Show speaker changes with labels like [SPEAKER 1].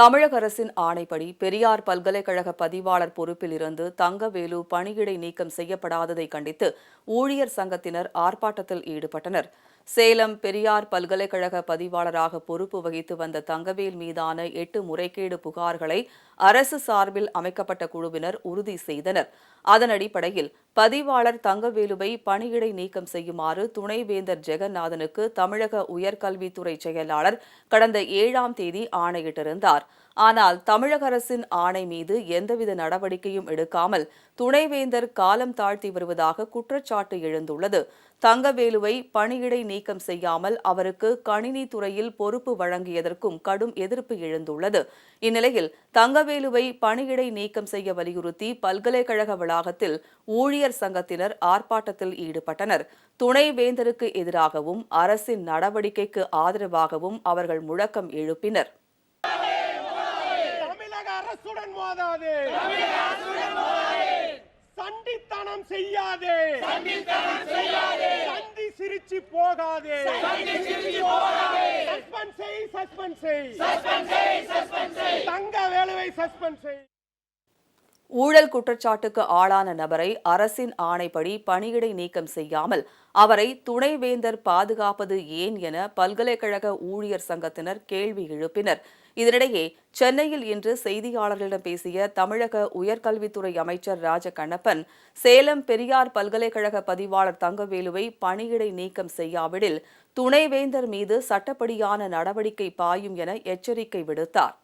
[SPEAKER 1] தமிழக அரசின் ஆணைப்படி பெரியார் பல்கலைக்கழக பதிவாளர் பொறுப்பில் இருந்து தங்கவேலு பணியிடை நீக்கம் செய்யப்படாததை கண்டித்து ஊழியர் சங்கத்தினர் ஆர்ப்பாட்டத்தில் ஈடுபட்டனர் சேலம் பெரியார் பல்கலைக்கழக பதிவாளராக பொறுப்பு வகித்து வந்த தங்கவேல் மீதான எட்டு முறைகேடு புகார்களை அரசு சார்பில் அமைக்கப்பட்ட குழுவினர் உறுதி செய்தனர் அதன் அடிப்படையில் பதிவாளர் தங்கவேலுவை பணியிடை நீக்கம் செய்யுமாறு துணைவேந்தர் ஜெகநாதனுக்கு தமிழக உயர்கல்வித்துறை செயலாளர் கடந்த ஏழாம் தேதி ஆணையிட்டிருந்தார் ஆனால் தமிழக அரசின் ஆணை மீது எந்தவித நடவடிக்கையும் எடுக்காமல் துணைவேந்தர் காலம் தாழ்த்தி வருவதாக குற்றச்சாட்டு எழுந்துள்ளது தங்கவேலுவை பணியிடை நீக்கம் செய்யாமல் அவருக்கு கணினி துறையில் பொறுப்பு வழங்கியதற்கும் கடும் எதிர்ப்பு எழுந்துள்ளது இந்நிலையில் தங்கவேலுவை பணியிடை நீக்கம் செய்ய வலியுறுத்தி பல்கலைக்கழக வளாகத்தில் ஊழியர் சங்கத்தினர் ஆர்ப்பாட்டத்தில் ஈடுபட்டனர் துணைவேந்தருக்கு எதிராகவும் அரசின் நடவடிக்கைக்கு ஆதரவாகவும் அவர்கள் முழக்கம் எழுப்பினர் செய்யாதே
[SPEAKER 2] சந்தி சிரிச்சு போகாதே சஸ்பெண்ட் செய் சஸ்பெண்ட் செய் தங்க வேலையை சஸ்பென்ஸ் செய் ஊழல் குற்றச்சாட்டுக்கு ஆளான நபரை அரசின் ஆணைப்படி பணியிடை நீக்கம் செய்யாமல் அவரை துணைவேந்தர் பாதுகாப்பது ஏன் என பல்கலைக்கழக ஊழியர் சங்கத்தினர் கேள்வி எழுப்பினர் இதனிடையே சென்னையில் இன்று செய்தியாளர்களிடம் பேசிய தமிழக உயர்கல்வித்துறை அமைச்சர் ராஜ கண்ணப்பன் சேலம் பெரியார் பல்கலைக்கழக பதிவாளர் தங்கவேலுவை பணியிடை நீக்கம் செய்யாவிடில் துணைவேந்தர் மீது சட்டப்படியான நடவடிக்கை பாயும் என எச்சரிக்கை விடுத்தார்